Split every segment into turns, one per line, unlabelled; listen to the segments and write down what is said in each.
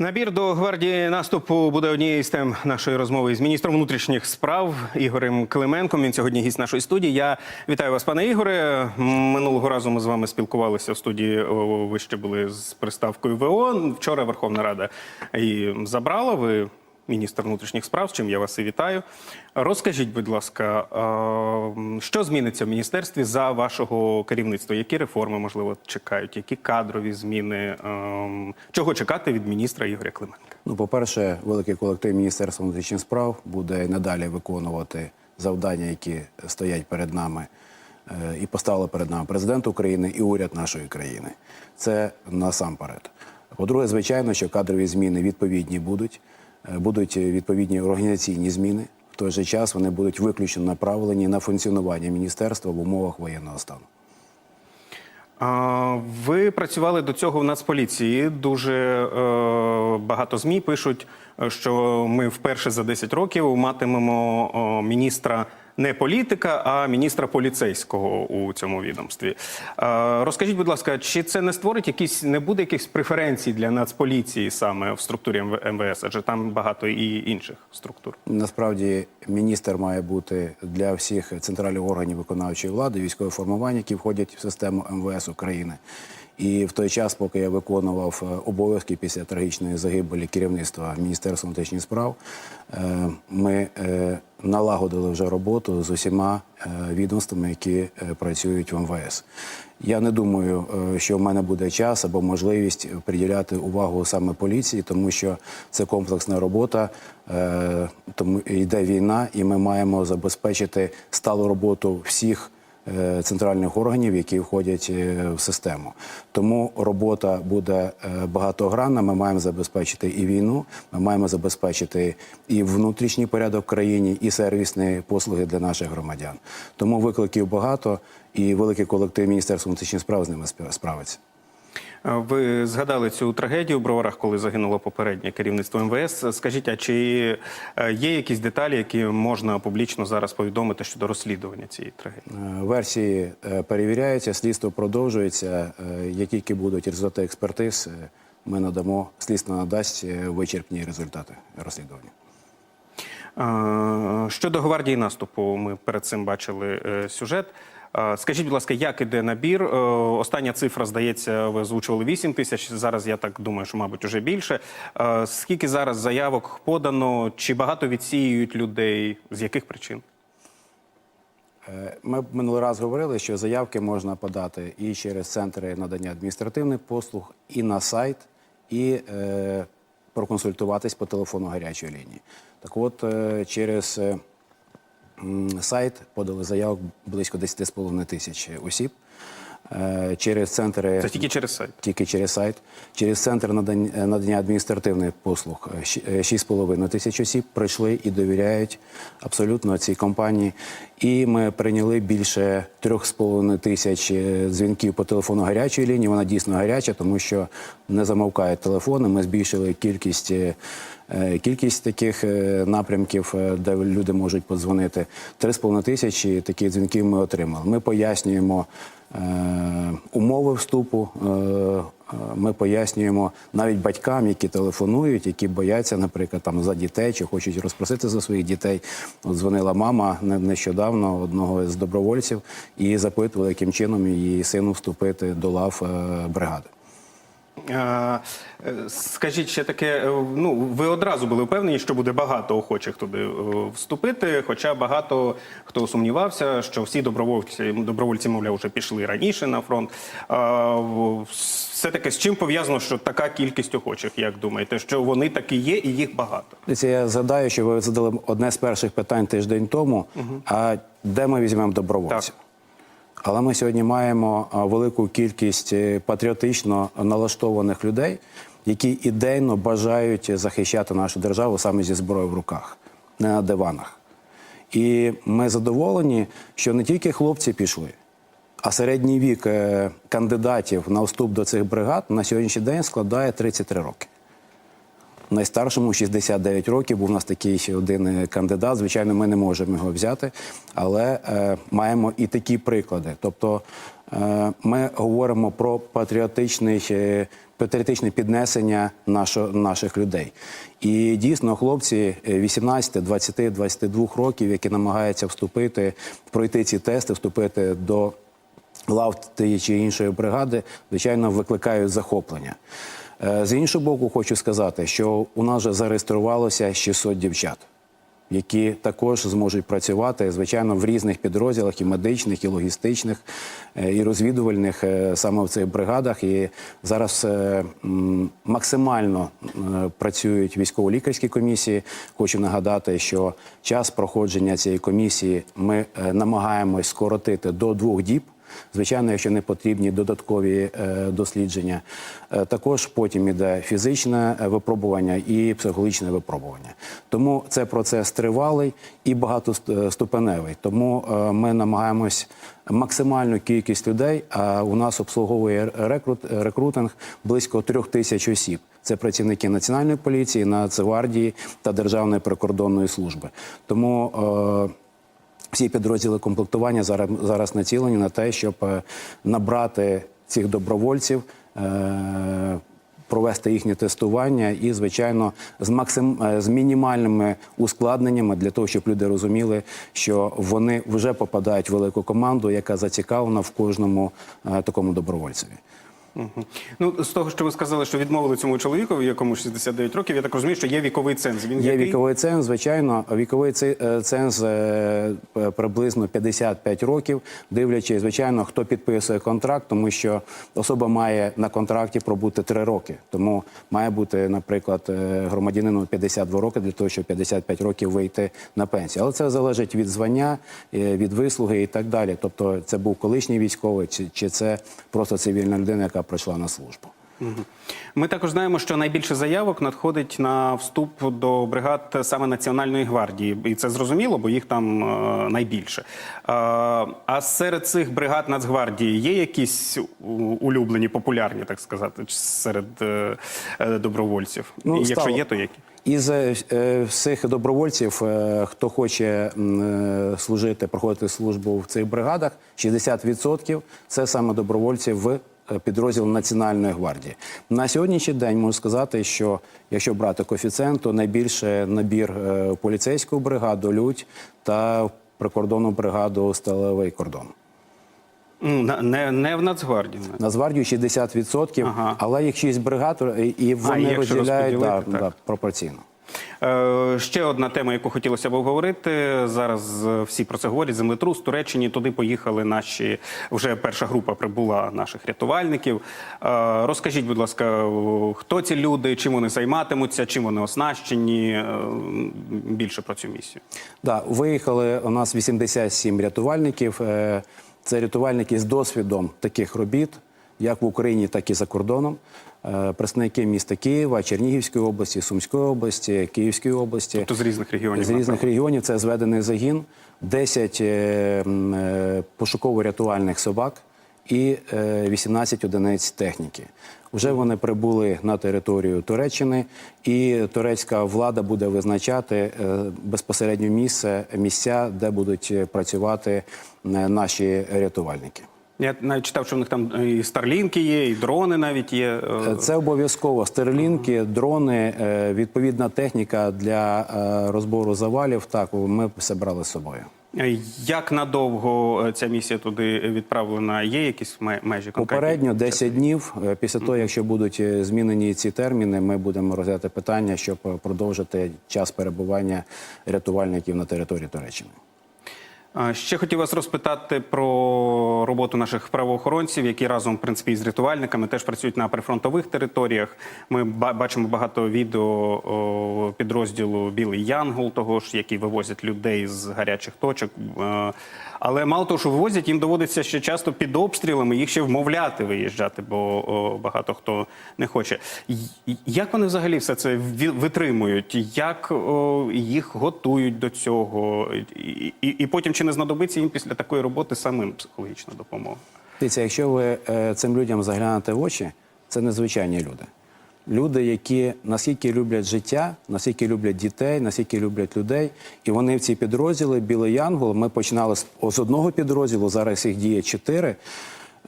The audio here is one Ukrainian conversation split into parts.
Набір до гвардії наступу буде однією з тем нашої розмови з міністром внутрішніх справ Ігорем Клименком. Він сьогодні гість нашої студії. Я вітаю вас, пане Ігоре. Минулого разу ми з вами спілкувалися в студії. Ви ще були з приставкою ВО. Вчора Верховна Рада її забрала. Ви міністр внутрішніх справ, з чим я вас і вітаю. Розкажіть, будь ласка, що зміниться в міністерстві за вашого керівництва? Які реформи можливо чекають? Які кадрові зміни? Чого чекати від міністра Ігоря Клименка?
Ну, по-перше, великий колектив Міністерства внутрішніх справ буде надалі виконувати завдання, які стоять перед нами е, і поставили перед нами президент України і уряд нашої країни. Це насамперед. По-друге, звичайно, що кадрові зміни відповідні будуть, будуть відповідні організаційні зміни. В той же час вони будуть виключно направлені на функціонування міністерства в умовах воєнного стану.
Ви працювали до цього в Нацполіції. Дуже е, багато змі пишуть, е, що ми вперше за 10 років матимемо міністра не політика, а міністра поліцейського у цьому відомстві. Е, розкажіть, будь ласка, чи це не створить якісь, не буде якихось преференцій для Нацполіції саме в структурі МВ- МВС, адже там багато і інших структур?
Насправді міністр має бути для всіх центральних органів виконавчої влади, військових формувань, які входять в систему МВС України. І в той час, поки я виконував е, обов'язки після трагічної загибелі керівництва Міністерства внутрішніх справ, е, ми е, налагодили вже роботу з усіма відомствами, які працюють в МВС. Я не думаю, що в мене буде час або можливість приділяти увагу саме поліції, тому що це комплексна робота, тому йде війна, і ми маємо забезпечити сталу роботу всіх центральних органів, які входять е, в систему. Тому робота буде е, багатогранна. Ми маємо забезпечити і війну, ми маємо забезпечити і внутрішній порядок в країні, і сервісні послуги для наших громадян. Тому викликів багато, і великий колектив Міністерства внутрішніх справ з ними справиться.
Е, Ви згадали цю трагедію в Броварах, коли загинуло попереднє керівництво МВС. Скажіть, а чи е, є якісь деталі, які можна публічно зараз повідомити щодо розслідування цієї трагедії?
Е, Версії перевіряються, слідство продовжується. Е, Як тільки будуть результати експертиз, ми надамо, слідство надасть вичерпні результати розслідування.
Щодо гвардії наступу, ми перед цим бачили сюжет. Е, Скажіть, будь ласка, як іде набір? Е, Остання цифра, здається, ви озвучували 8 тисяч. Зараз я так думаю, що, мабуть, уже більше. Е, Скільки зараз заявок подано? Чи багато відсіюють людей? З яких причин?
Ми минулий раз говорили, що заявки можна подати і через центри надання адміністративних послуг, і на сайт, і проконсультуватись по телефону гарячої лінії. Так от, через сайт подали заявок близько 10,5 тисяч осіб. Е, Через центри
Це тільки через сайт.
тільки через сайт. Через центр надання, е, надання адміністративних послуг е, щ- е, 6,5 тисяч осіб прийшли і довіряють абсолютно цій компанії. І ми прийняли більше 3,5 тисяч е, дзвінків по телефону гарячої лінії. Вона дійсно гаряча, тому що не замовкають телефони. Ми збільшили кількість. е, е, Кількість таких напрямків, де люди можуть подзвонити, 3,5 тисячі таких дзвінків ми отримали. Ми пояснюємо умови вступу. Ми пояснюємо навіть батькам, які телефонують, які бояться, наприклад, там за дітей чи хочуть розпросити за своїх дітей. От дзвонила мама не- нещодавно одного з добровольців і запитувала, яким чином її сину вступити до лав е, бригади.
Е, Скажіть ще таке, е, ну ви одразу були впевнені, що буде багато охочих туди е, вступити. Хоча багато хто сумнівався, що всі добровольці, добровольці, мовляв, вже пішли раніше на фронт. Все таки з чим пов'язано, що така кількість охочих, як думаєте, що вони таки є і їх багато?
Я згадаю, що ви задали одне з перших питань тиждень тому. А де ми візьмемо добровольців?
Так.
Але ми сьогодні маємо велику кількість е, патріотично налаштованих людей, які ідейно бажають захищати нашу державу саме зі зброєю в руках, не на диванах. І ми задоволені, що не тільки хлопці пішли, а середній вік е, кандидатів на вступ до цих бригад на сьогоднішній день складає 33 роки. Найстаршому 69 років. Був у нас такий один е, кандидат. Звичайно, ми не можемо його взяти, але е, маємо і такі приклади. Тобто е, ми говоримо про патріотичний. е, Патріотичне піднесення нашо, наших людей. І дійсно, хлопці е, 18, 20, 22 років, які намагаються вступити, пройти ці тести, вступити до лав тієї чи іншої бригади, звичайно, викликають захоплення. Е, З іншого боку, хочу сказати, що у нас вже зареєструвалося 600 дівчат, які також зможуть працювати, звичайно, в різних підрозділах і медичних, і логістичних, е, і розвідувальних е, саме в цих бригадах. І зараз максимально працюють військово-лікарські комісії. Хочу нагадати, що час проходження цієї комісії ми намагаємось скоротити до двох діб. Звичайно, якщо не потрібні додаткові е, дослідження, Е, також потім іде фізичне е, випробування і психологічне випробування. Тому це процес тривалий і багатоступеневий. Тому ми намагаємось максимальну кількість людей. А у нас обслуговує рекрут, рекрутинг близько трьох тисяч осіб. Це працівники національної поліції, Нацгвардії та Державної прикордонної служби. Тому всі підрозділи комплектування зараз, зараз націлені на те, щоб е, набрати цих добровольців, е, провести їхнє тестування і, звичайно, з максим е, з мінімальними ускладненнями для того, щоб люди розуміли, що вони вже попадають в велику команду, яка зацікавлена в кожному такому добровольцеві.
Ну, з того, що ви сказали, що відмовили цьому чоловіку, якому 69 років, я так розумію, що є віковий ценз. Він
Є
який?
віковий ценз, звичайно. Віковий е, ценз е, приблизно 55 років, дивлячись, звичайно, хто підписує контракт, тому що особа має на контракті пробути 3 роки. Тому має бути, наприклад, е, громадянину 52 роки для того, щоб 55 років вийти на пенсію. Але це залежить від звання, від вислуги і так далі. Тобто, це був колишній військовий, чи це просто цивільна людина, яка прийшла на службу.
Ми також знаємо, що найбільше заявок надходить на вступ до бригад саме Національної гвардії, і це зрозуміло, бо їх там е, найбільше. Е, а серед цих бригад Нацгвардії є якісь улюблені, популярні, так сказати, серед е, добровольців?
Ну,
і якщо
стало-
є, то які?
Із всіх добровольців, хто хоче служити, проходити службу в цих бригадах, 60% це саме добровольці в підрозділ Національної гвардії. На сьогоднішній день можу сказати, що якщо брати коефіцієнт, то найбільше набір е, поліцейську бригаду Людь та прикордонну бригаду Сталевий кордон.
Ну, не, не в Нацгвардії.
Нацгвардію 60%,
Ага.
але їх 6 бригад, е, і вони
якщо
розділяють да,
так.
да, пропорційно.
Е, ще одна тема, яку хотілося б обговорити. Зараз всі про це говорять. Землетрус Туреччині. Туди поїхали наші вже перша група прибула наших рятувальників. Е, розкажіть, будь ласка, хто ці люди, чим вони займатимуться, чим вони оснащені? Е, більше про цю місію.
Да, виїхали у нас 87 рятувальників. Це рятувальники з досвідом таких робіт, як в Україні, так і за кордоном. Е, Представники міста Києва, Чернігівської області, Сумської області, Київської області.
Тобто з різних регіонів.
З різних регіонів це зведений загін, 10 е, е, пошуково-рятувальних собак і е, 18 одиниць техніки. Вже вони прибули на територію Туреччини, і турецька влада буде визначати безпосередньо місце, місця, де будуть працювати наші рятувальники.
Я навіть читав, що в них там і старлінки є, і дрони навіть є. Е,
Це обов'язково стерлінки, дрони, е, відповідна техніка для е, розбору завалів. Так, ми все брали з собою.
Е, Як надовго е, ця місія туди відправлена? Є якісь межі конкретні?
Попередньо 10 днів. Е, Після того, якщо будуть е, змінені ці терміни, ми будемо розглядати питання, щоб е, продовжити час перебування рятувальників на території Туреччини.
Ще хотів вас розпитати про роботу наших правоохоронців, які разом в принципі із рятувальниками теж працюють на прифронтових територіях. Ми бачимо багато відео підрозділу Білий Янгол, того ж, які вивозять людей з гарячих точок. Е, Але мало того, що вивозять, їм доводиться ще часто під обстрілами їх ще вмовляти виїжджати, бо багато хто не хоче. Як вони взагалі все це витримують? Як їх готують до цього? І потім чи не знадобиться їм після такої роботи самим психологічна допомога?
Дивіться, якщо ви е, цим людям заглянете в очі, це незвичайні люди. люди, які наскільки люблять життя, наскільки люблять дітей, наскільки люблять людей. І вони в ці підрозділи Білий Янгол. Ми починали з, одного підрозділу, зараз їх діє чотири.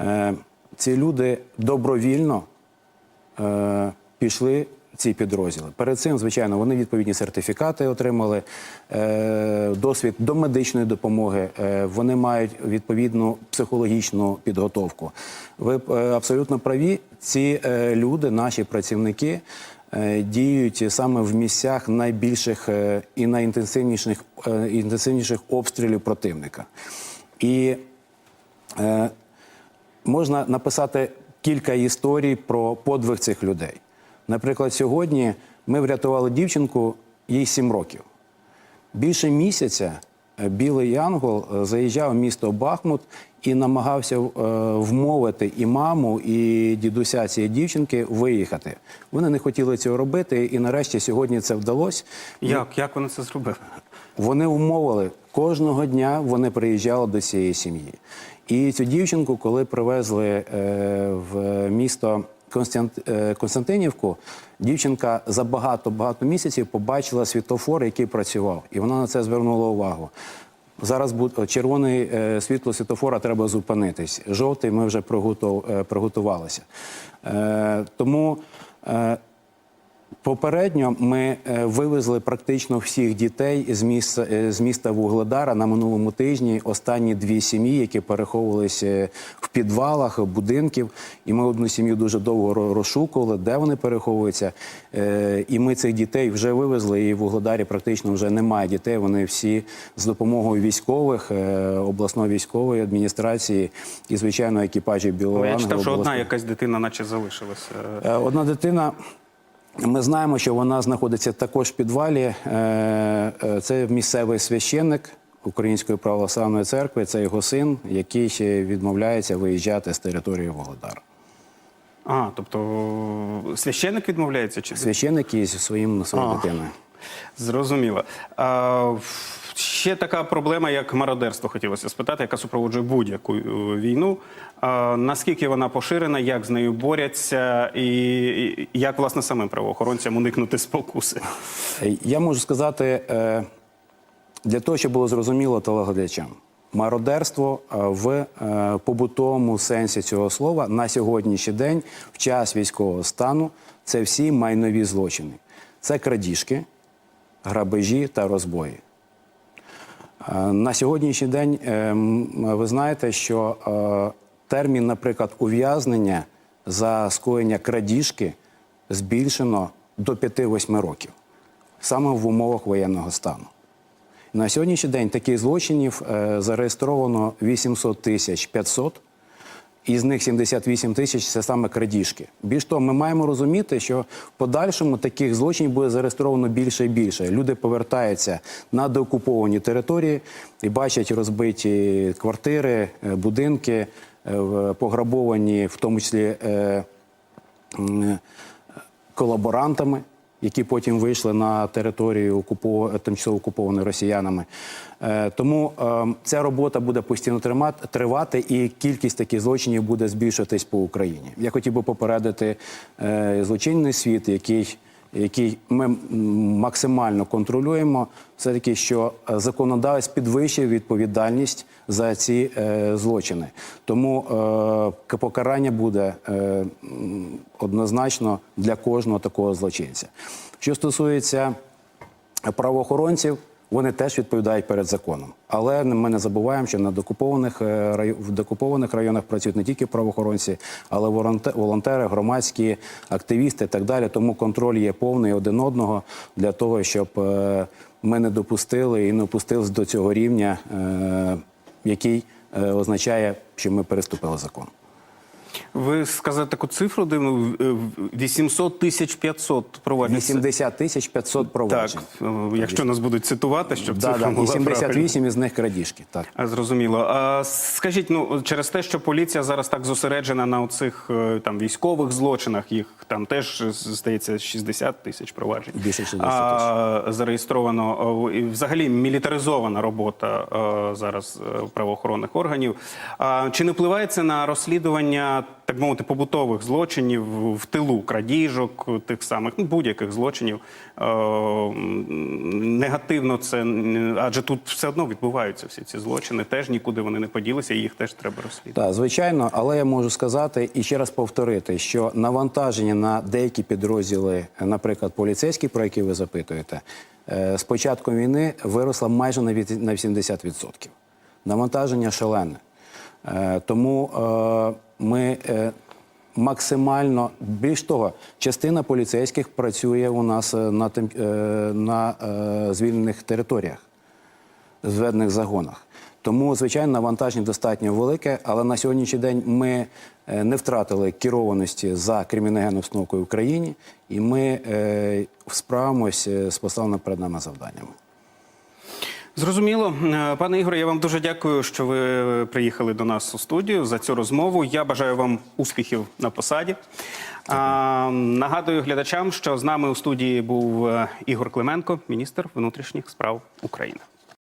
Е, ці люди добровільно е, пішли ці підрозділи. Перед цим, звичайно, вони відповідні сертифікати отримали, е, досвід до медичної допомоги. Е, вони мають відповідну психологічну підготовку. Ви е, абсолютно праві. Ці люди, наші працівники. Діють саме в місцях найбільших і найінтенсивніших інтенсивніших обстрілів противника. І е, можна написати кілька історій про подвиг цих людей. Наприклад, сьогодні ми врятували дівчинку, їй 7 років. Більше місяця е, білий Янгол е, заїжджав в місто Бахмут і намагався е, вмовити і маму, і дідуся цієї дівчинки виїхати. Вони не хотіли цього робити, і нарешті сьогодні це вдалося.
Як? Як вони це зробили?
Вони умовили кожного дня вони приїжджали до цієї сім'ї. І цю дівчинку, коли привезли в місто Константинівку, дівчинка за багато багато місяців побачила світофор, який працював, і вона на це звернула увагу. Зараз червоний е, світло світофора треба зупинитись. Жовтий ми вже е, приготувалися. Е, тому е, Попередньо ми е, вивезли практично всіх дітей з міста, е, з міста Вугледара на минулому тижні. Останні дві сім'ї, які переховувалися е, в підвалах будинків. І ми одну сім'ю дуже довго ро- розшукували, де вони переховуються. І ми цих дітей вже вивезли. І в Вугледарі практично вже немає дітей. Вони всі з допомогою військових, обласної військової адміністрації і звичайно екіпажів білого
Я читав, що одна якась дитина, наче залишилася.
Одна дитина. Ми знаємо, що вона знаходиться також в підвалі. Е, е, Це місцевий священник Української православної церкви. Це його син, який відмовляється виїжджати з території Володара.
А, тобто священник відмовляється чи
Священник із своїм своєю дитиною.
Зрозуміло. А, ще така проблема, як мародерство, хотілося спитати, яка супроводжує будь-яку е, війну. Наскільки вона поширена, як з нею борються, і, і як власне самим правоохоронцям уникнути спокуси?
Е, Я можу сказати е, для того, щоб було зрозуміло телеглядачам. Мародерство в побутовому сенсі цього слова на сьогоднішній день, в час військового стану, це всі майнові злочини. Це крадіжки, грабежі та розбої. Е, На сьогоднішній день е, ви знаєте, що е, термін, наприклад, ув'язнення за скоєння крадіжки збільшено до 5-8 років саме в умовах воєнного стану. На сьогоднішній день таких злочинів зареєстровано 800 тисяч 500, із них 78 тисяч це саме крадіжки. Більш того, ми маємо розуміти, що в подальшому таких злочинів буде зареєстровано більше і більше. Люди повертаються на деокуповані території і бачать розбиті квартири, е, будинки, е, пограбовані, в тому числі. е, колаборантами, які потім вийшли на територію тимчасово окупованої росіянами. Е, Тому е, ця робота буде постійно тримати- тривати, і кількість таких злочинів буде збільшуватись по Україні. Я хотів би попередити е, злочинний світ, який. Який ми максимально контролюємо, все таки, що е, законодавець підвищив відповідальність за ці е, злочини. Тому е, покарання буде е, однозначно для кожного такого злочинця. Що стосується правоохоронців, вони теж відповідають перед законом. Але ми не забуваємо, що на докупованих е, в докупованих районах працюють не тільки правоохоронці, але волонте- волонтери, громадські активісти і так далі. Тому контроль є повний один одного для того, щоб е, ми не допустили і не опустились до цього рівня, е, який означає, що ми переступили закон.
Ви сказали таку цифру дивну е, 800 тисяч 500 проваджень.
80 тисяч 500
Так,
проваджень.
е, якщо нас будуть цитувати, щоб
Да,
цифра
да,
була
і
правильна.
78 із них крадіжки. Так.
А, Зрозуміло. А скажіть, ну через те, що поліція зараз так зосереджена на оцих е, там військових злочинах, їх там теж е, здається 60 тисяч проваджень.
Більше 60
а, зареєстровано і взагалі мілітаризована робота е, зараз правоохоронних органів. А чи не впливає це на розслідування так мовити побутових злочинів в тилу крадіжок, тих самих ну, будь-яких злочинів. Е, негативно це адже тут все одно відбуваються всі ці злочини. Теж нікуди вони не поділися, їх теж треба розслідувати.
Так, звичайно, але я можу сказати і ще раз повторити, що навантаження на деякі підрозділи, наприклад, поліцейські, про які ви запитуєте, е, з початком війни виросло майже на 80%. Навантаження шалене. Е, Тому е, ми е, максимально більш того, частина поліцейських працює у нас е, на, е, на звільнених територіях зведених загонах. Тому, звичайно, навантаження достатньо велике, але на сьогоднішній день ми не втратили керованості за криміногенною обстановкою в Україні, і ми справимося з поставленими перед нами завданнями.
Зрозуміло, Е, пане Ігоре, я вам дуже дякую, що ви приїхали до нас у студію за цю розмову. Я бажаю вам успіхів на посаді. А, нагадую глядачам, що з нами у студії був е, Ігор Клименко, міністр внутрішніх справ України.